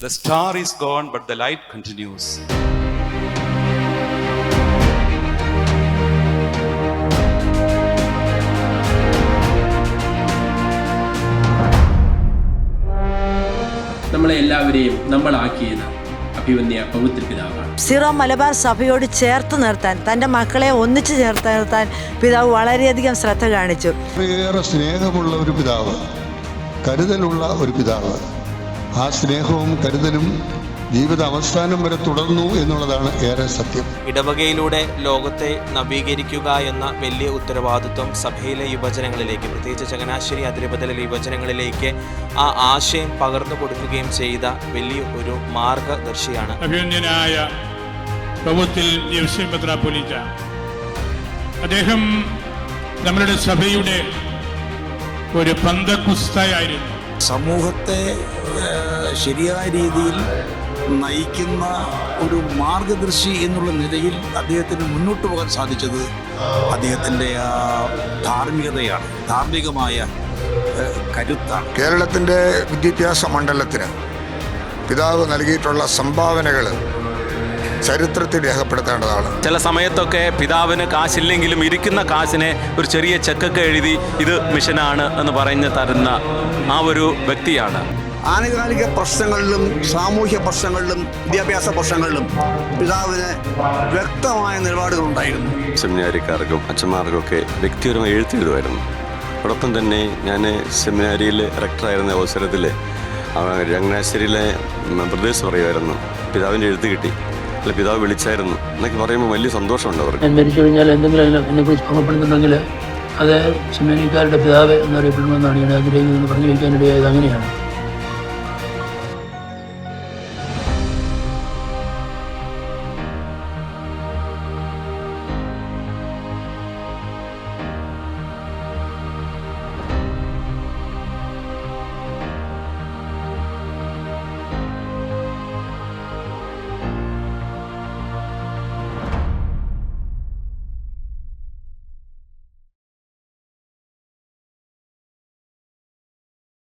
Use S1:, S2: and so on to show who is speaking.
S1: The star is gone, but the light continues.
S2: നമ്മളെ എല്ലാവരെയും നമ്മളാക്കിയത് അഭിവന്യ പവിത്ര പിതാവാണ്
S3: സീറോ മലബാർ സഭയോട് ചേർത്ത് നിർത്താൻ തന്റെ മക്കളെ ഒന്നിച്ചു ചേർത്ത് നിർത്താൻ പിതാവ് വളരെയധികം ശ്രദ്ധ കാണിച്ചു.
S4: ഏറെ സ്നേഹമുള്ള ഒരു പിതാവ് കരുതലുള്ള ഒരു പിതാവ്. ആ സ്നേഹവും കരുതലും ജീവിത അവസാനം വരെ തുടർന്നു എന്നുള്ളതാണ് ഏറെ സത്യം.
S5: ഇടവകയിലൂടെ ലോകത്തെ നവീകരിക്കുക എന്ന വലിയ ഉത്തരവാദിത്വം സഭയിലെ യുവജനങ്ങളിലേക്ക് പ്രത്യേകിച്ച് ചങ്ങനാശ്ശേരി അതിരൂപതയിലെ യുവജനങ്ങളിലേക്ക് ആ ആശയം പകർന്നു കൊടുക്കുകയും ചെയ്ത വലിയ ഒരു മാർഗദർശിയാണ്.
S6: അഭിനന്ദനായ പ്രഭുത്തിൽ മെത്രാപ്പൊലീത്ത അദ്ദേഹം നമ്മളുടെ സഭയുടെ ഒരു പന്തക്കുസ്തയായിരുന്നു.
S7: സമൂഹത്തെ ശരിയായ രീതിയിൽ നയിക്കുന്ന ഒരു മാർഗദർശി എന്നുള്ള നിലയിൽ അദ്ദേഹത്തിന് മുന്നോട്ട് പോകാൻ സാധിച്ചത് അദ്ദേഹത്തിന്റെ ആ ധാർമ്മികതയാണ് ധാർമ്മികമായ കരുത്താണ്.
S8: കേരളത്തിന്റെ വിദ്യാഭ്യാസ മണ്ഡലത്തിന് പിതാവ് നൽകിയിട്ടുള്ള സംഭാവനകൾ ചരിത്രത്തിൽ രേഖപ്പെടുത്തേണ്ടതാണ്.
S9: ചില സമയത്തൊക്കെ പിതാവിന് കാശില്ലെങ്കിലും ഇരിക്കുന്ന കാശിനെ ഒരു ചെറിയ ചെക്കൊക്കെ എഴുതി ഇത് മിഷനാണ് എന്ന് പറഞ്ഞ് തരുന്ന ആ ഒരു വ്യക്തിയാണ്.
S7: ആനുകാലിക പ്രശ്നങ്ങളിലും സാമൂഹ്യ പ്രശ്നങ്ങളിലും വിദ്യാഭ്യാസ പ്രശ്നങ്ങളിലും പിതാവിന് വ്യക്തമായ നിലപാടുകളുണ്ടായിരുന്നു.
S10: സെമിനാരിക്കാർക്കും അച്ഛന്മാർക്കും ഒക്കെ വ്യക്തിപരമായി എഴുത്തെഴുതുമായിരുന്നു അതോടൊപ്പം തന്നെ ഞാൻ സെമിനാരിയിൽ റെക്ടറായിരുന്ന അവസരത്തിൽ രംഗനാശ്ശേരിയിലെ പ്രദേശ് പറയുമായിരുന്നു പിതാവിന്റെ എഴുത്ത് കിട്ടി. അല്ല പിതാവ് വിളിച്ചായിരുന്നു. എന്നൊക്കെ പറയുമ്പോൾ വലിയ സന്തോഷമുണ്ട് അവർക്ക്.
S2: ഞാൻ മരിച്ചു കഴിഞ്ഞാൽ എന്തെങ്കിലും എന്നെ കുറിച്ച് ഓർമ്മപ്പെടുന്നുണ്ടെങ്കിൽ അത് സെമിനിക്കാരുടെ പിതാവ് എന്നറിയപ്പെടുമെന്നാണ് ഞാൻ ആഗ്രഹിക്കുന്നത് പറഞ്ഞു വയ്ക്കാനിടയായത് അങ്ങനെയാണ്.